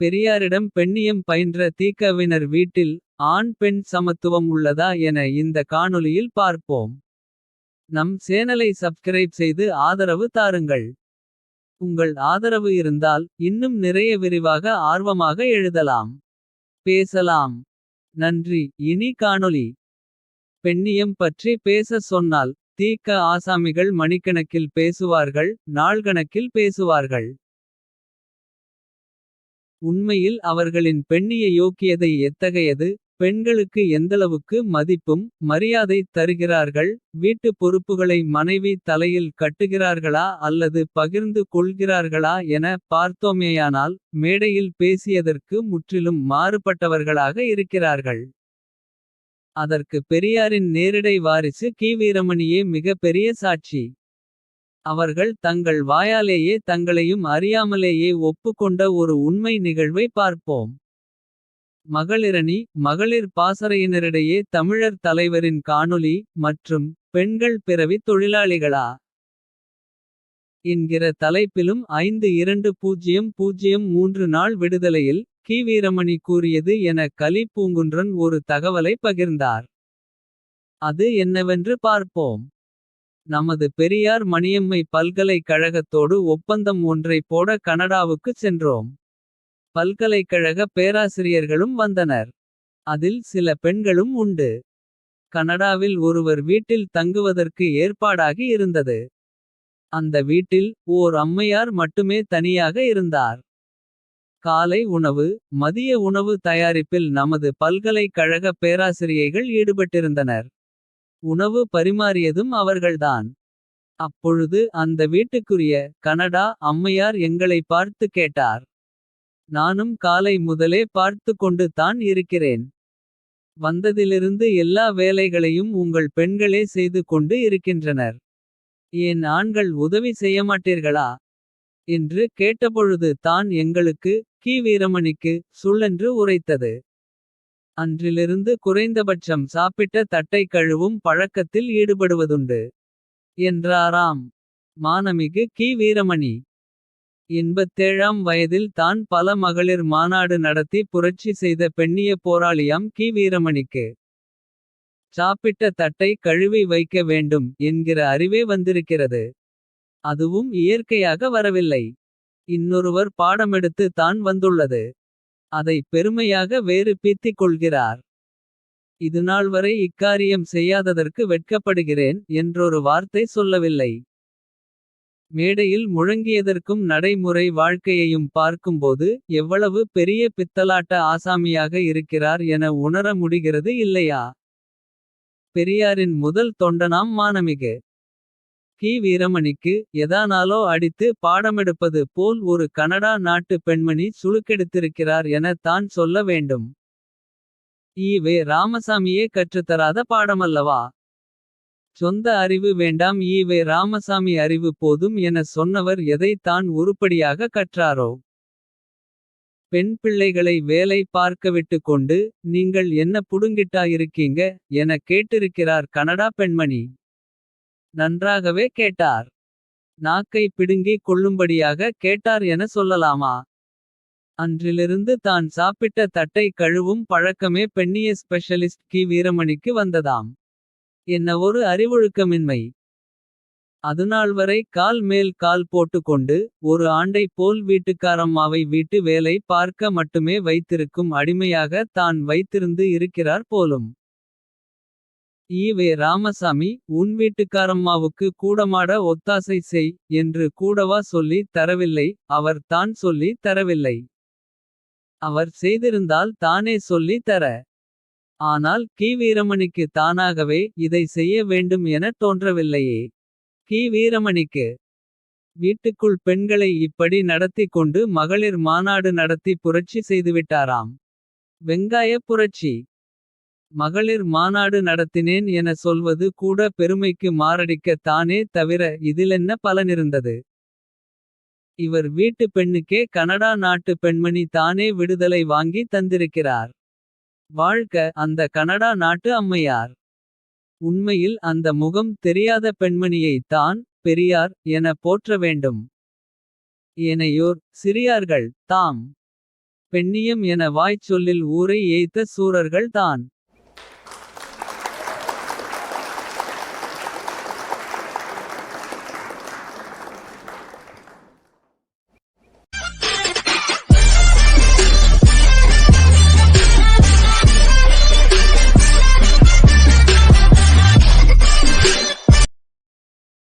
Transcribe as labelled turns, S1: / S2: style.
S1: பெரியாரிடம் பெண்ணியம் பயின்ற தீக்கவினர் வீட்டில். ஆண் பெண் சமத்துவம் உள்ளதா என இந்த காணொளியில் பார்ப்போம். நம் சேனலை சப்ஸ்கிரைப் செய்து ஆதரவு தாருங்கள். உங்கள் ஆதரவு இருந்தால் இன்னும் நிறைய விரிவாக ஆர்வமாக எழுதலாம். பேசலாம் நன்றி இனி காணொளி. பெண்ணியம் பற்றி பேச சொன்னால். தீக்க ஆசாமிகள் மணிக்கணக்கில் பேசுவார்கள். நாள்கணக்கில் பேசுவார்கள். உண்மையில் அவர்களின் பெண்ணிய யோக்கியதை எத்தகையது. பெண்களுக்கு எந்தளவுக்கு மதிப்பும் மரியாதை தருகிறார்கள். வீட்டு பொறுப்புகளை மனைவி தலையில் கட்டுகிறார்களா. அல்லது பகிர்ந்து கொள்கிறார்களா என பார்த்தோமேயானால். மேடையில் பேசியதற்கு முற்றிலும் மாறுபட்டவர்களாக இருக்கிறார்கள். அதற்கு பெரியாரின் நேரிடை வாரிசு கி. வீரமணியே மிக பெரிய சாட்சி. அவர்கள் தங்கள் வாயாலேயே தங்களையும் அறியாமலேயே ஒப்புக்கொண்ட ஒரு உண்மை நிகழ்வை பார்ப்போம். மகளிரணி மகளிர் பாசறையினரிடையே தமிழர் தலைவரின் காணொளி. மற்றும் பெண்கள் பிறவித் தொழிலாளிகளா. என்கிற தலைப்பிலும் 5200 நாள் விடுதலையில். கி. வீரமணி கூறியது என கலி. பூங்குன்றன் ஒரு தகவலை பகிர்ந்தார். அது என்னவென்று பார்ப்போம். நமது பெரியார் மணியம்மை பல்கலைக்கழகத்தோடு ஒப்பந்தம் ஒன்றை போட கனடாவுக்குச் சென்றோம். பல்கலைக்கழக பேராசிரியர்களும் வந்தனர். அதில் சில பெண்களும் உண்டு. கனடாவில் ஒருவர் வீட்டில் தங்குவதற்கு ஏற்பாடாகி இருந்தது. அந்த வீட்டில் ஓர் அம்மையார் மட்டுமே தனியாக இருந்தார். காலை உணவு மதிய உணவு தயாரிப்பில் நமது பல்கலைக்கழக பேராசிரியைகள் ஈடுபட்டிருந்தனர். உணவு பரிமாறியதும் அவர்கள்தான். அப்பொழுது அந்த வீட்டுக்குரிய கனடா அம்மையார் எங்களை பார்த்து கேட்டார். நானும் காலை முதலே பார்த்துக் கொண்டு தான் இருக்கிறேன். வந்ததிலிருந்து எல்லா வேலைகளையும் உங்கள் பெண்களே செய்து கொண்டு இருக்கின்றனர். ஏன் ஆண்கள் உதவி செய்யமாட்டீர்களா. என்று கேட்டபொழுது தான் எங்களுக்கு கி. வீரமணிக்கு சுள்ளென்று உரைத்தது. அன்றிலிருந்து குறைந்தபட்சம் சாப்பிட்ட தட்டை கழுவும் பழக்கத்தில் ஈடுபடுவதுண்டு. என்றாராம் மானமிகு கி. வீரமணி. எண்பத்தேழாம் வயதில் தான் பல மகளிர் மாநாடு நடத்தி புரட்சி செய்த பெண்ணிய போராளியாம் கி. வீரமணிக்கு. சாப்பிட்ட தட்டை கழுவி வைக்க வேண்டும் என்கிற அறிவே வந்திருக்கிறது. அதுவும் இயற்கையாக வரவில்லை. இன்னொருவர் பாடமெடுத்து தான் வந்துள்ளது. அதை பெருமையாக வேறு பீத்திக் கொள்கிறார். இதுநாள்வரை இக்காரியம் செய்யாததற்கு வெட்கப்படுகிறேன். என்றொரு வார்த்தை சொல்லவில்லை. மேடையில் முழங்கியதற்கும் நடைமுறை வாழ்க்கையையும் பார்க்கும்போது. எவ்வளவு பெரிய பித்தலாட்ட ஆசாமியாக இருக்கிறார் என உணர முடிகிறது இல்லையா. பெரியாரின் முதல் தொண்டனாம் மானமிகு. கி. வீரமணிக்கு எதானாலோ அடித்து பாடமெடுப்பது போல் ஒரு கனடா நாட்டு பெண்மணி சுளுக்கெடுத்திருக்கிறார் என தான் சொல்ல வேண்டும். ஈவே ராமசாமியே கற்றுத்தராத பாடமல்லவா. சொந்த அறிவு வேண்டாம் ஈவே ராமசாமி அறிவு போதும் என சொன்னவர் எதை தான் உருப்படியாக கற்றாரோ. பெண் பிள்ளைகளை வேலை பார்க்கவிட்டு கொண்டு. நீங்கள் என்ன புடுங்கிட்டா இருக்கீங்க. என கேட்டிருக்கிறார் கனடா பெண்மணி. நன்றாகவே கேட்டார். நாக்கை பிடுங்கிக் கொள்ளும்படியாக கேட்டார் என சொல்லலாமா. அன்றிலிருந்து தான் சாப்பிட்ட தட்டை கழுவும் பழக்கமே பெண்ணிய ஸ்பெஷலிஸ்ட் கி. வீரமணிக்கு வந்ததாம். என்ன ஒரு அறிவொழுக்கமின்மை. அதுநாள்வரை கால் மேல் கால் போட்டுக்கொண்டு. ஒரு ஆண்டைப் போல் வீட்டுக்காரம்மாவை வீட்டு வேலை பார்க்க மட்டுமே வைத்திருக்கும் அடிமையாக தான் வைத்திருந்து இருக்கிறார் போலும். ஈவே ராமசாமி உன் வீட்டுக்காரம்மாவுக்கு கூடமாட ஒத்தாசை செய். என்று கூடவா சொல்லி தரவில்லை அவர் தான் சொல்லி தரவில்லை. அவர் செய்திருந்தால் தானே சொல்லி தர. ஆனால் கி. வீரமணிக்கு தானாகவே இதை செய்ய வேண்டும் என தோன்றவில்லையே. கி. வீரமணிக்கு வீட்டுக்குள் பெண்களை இப்படி நடத்திக் கொண்டு மகளிர் மாநாடு நடத்தி புரட்சி செய்துவிட்டாராம். வெங்காயப் புரட்சி. மகளிர் மாநாடு நடத்தினேன் என சொல்வது கூட பெருமைக்கு மாரடிக்க தானே தவிர இதிலென்ன பலனிருந்தது. இவர் வீட்டு பெண்ணுக்கே கனடா நாட்டு பெண்மணி தானே விடுதலை வாங்கி தந்திருக்கிறார். வாழ்க அந்த கனடா நாட்டு அம்மையார். உண்மையில் அந்த முகம் தெரியாத பெண்மணியை தான் பெரியார் என போற்ற வேண்டும். ஏனையோர் சிறியார்கள் தாம். பெண்ணியம் என வாய்ச்சொல்லில் ஊரை ஏய்த்த சூரர்கள் தான்.